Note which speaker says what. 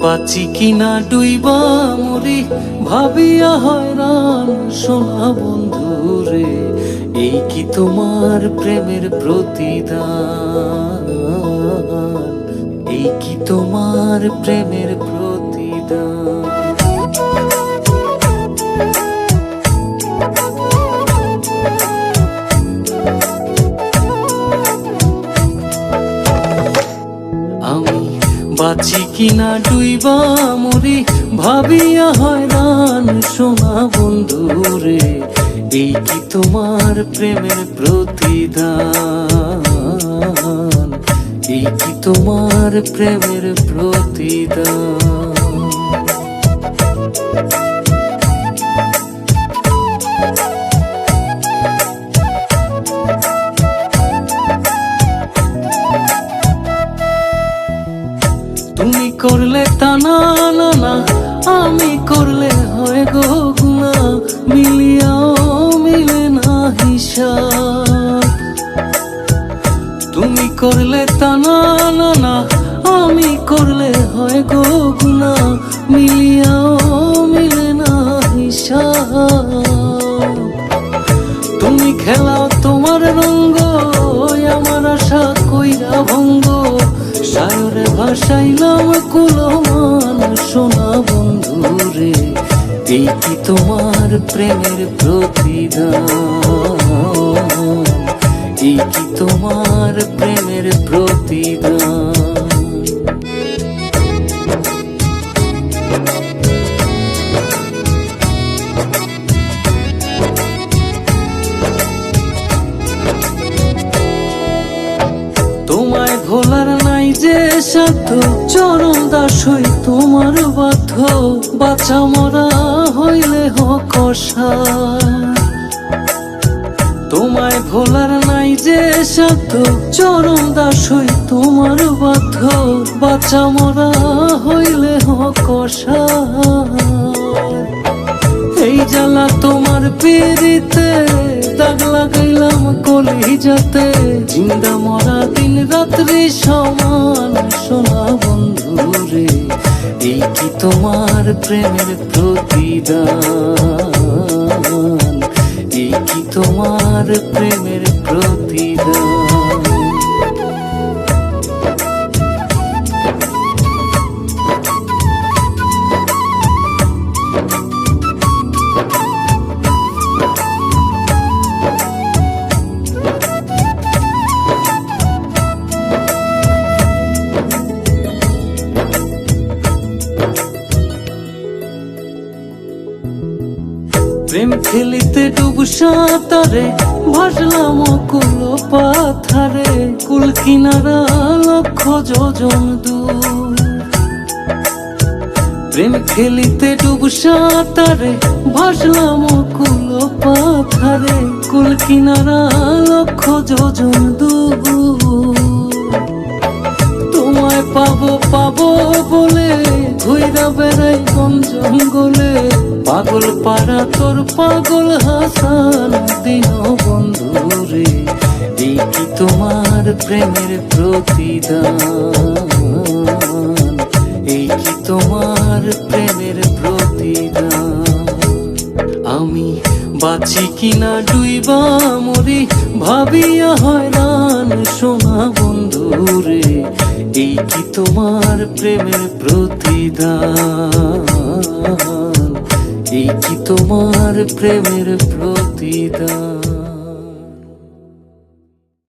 Speaker 1: বাঁচি কিনা ডুইবা মরি ভাবিয়া হয়রান সোনা বন্ধু রে এই কি তোমার প্রেমের প্রতিদান? এই কি তোমার প্রেমের প্রতিদান? বাঁচি কিনা ডুইবা মরি, ভাবিয়া হয়রান সোনা বন্ধু রে এই কি তোমার প্রেমের প্রতিদান? এই কি তোমার প্রেমের প্রতিদান? করলে তা না আমি করলে হয় গো গুণা। মিলিয়াও মিলে না হিসাব তুমি খেলাও তোমার রঙ্গ, আমার আশা কইরা ভঙ্গ। সায়রে ভাসাইলাম কুলমান, সোনা বন্ধু রে। এই কি তোমার প্রেমের প্রতিদান? এই কি তোমার প্রেমের প্রতিদান? তোমায় ভোলার নাই যে সাধ্য চরম দাসই তোমার বাধ্য। বাচ্চা মরা হইলে হকসা তোমায় ভোলার নাই যে সাধ্য চরম দাসই তোমার বাধ্য বাচ্চা মরা হইলে হকসা এই জ্বালা তোমার পেরিতে দাগ লাগাইলাম কলি যাতে জিন্দা মরা দিন রাত্রি সমান, সোনা বন্ধু রে, এই কি তোমার প্রেমের প্রতিদান? এই কি তোমার প্রেমের প্রতিদান প্রেম খেলিতে ডুব সাঁতারে, ভাসলাম কুল পাথারে। কুল কিনারা লক্ষ যোজন দূর প্রেম খেলিতে ডুব সাঁতারে, ভাসলাম কুল পাথারে। কুল কিনারা লক্ষ যোজন দূর তোমায় পাবো পাবো বলে ঘুইরা বেড়াই কোন জঙ্গলে। পাগল পাড়া তোর পাগল হাসান, দিন বন্ধু রে এই তোমার প্রেমের প্রতিদান? এই তোমার প্রেমের প্রতিদান? আমি বাঁচি কিনা ডুইবা মরি, ভাবিয়া হয়রান সোনা বন্ধু রে এই কি তোমার প্রেমের প্রতিদান? তোমার প্রেমের প্রতিদান।